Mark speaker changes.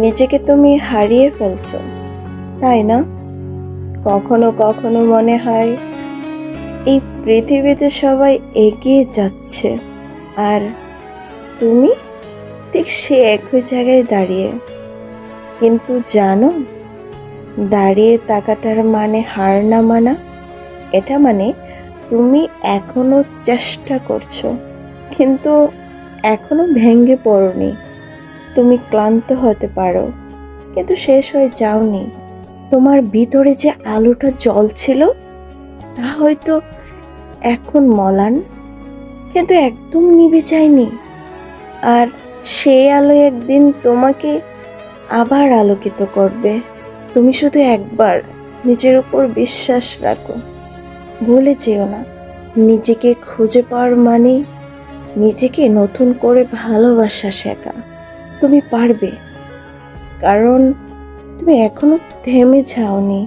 Speaker 1: নিজেকে তুমি হারিয়ে ফেলছো, তাই না? কখনো কখনো মনে হয় এই পৃথিবীতে সবাই এগিয়ে যাচ্ছে, আর তুমি ঠিক সে একই জায়গায় দাঁড়িয়ে। কিন্তু জানো, দাঁড়িয়ে তাকাটার মানে হার না মানা, এটা মানে তুমি এখনও চেষ্টা করছ, কিন্তু এখনও ভেঙে পড়নি। তুমি ক্লান্ত হতে পারো, কিন্তু শেষ হয়ে যাওনি। তোমার ভিতরে যে আলোটা জ্বলছিল, তা হয়তো এখন মলান, কিন্তু একদম নিভে যায়নি। আর সেই আলো একদিন তোমাকে আবার আলোকিত করবে। তুমি শুধু একবার নিজের উপর বিশ্বাস রাখো। ভুলে যেও না, নিজেকে খুঁজে পাওয়ার মানে নিজেকে নতুন করে ভালোবাসা শেখা। তুমি পারবে। কারণ তুমি এখনও থেমে যাওনি।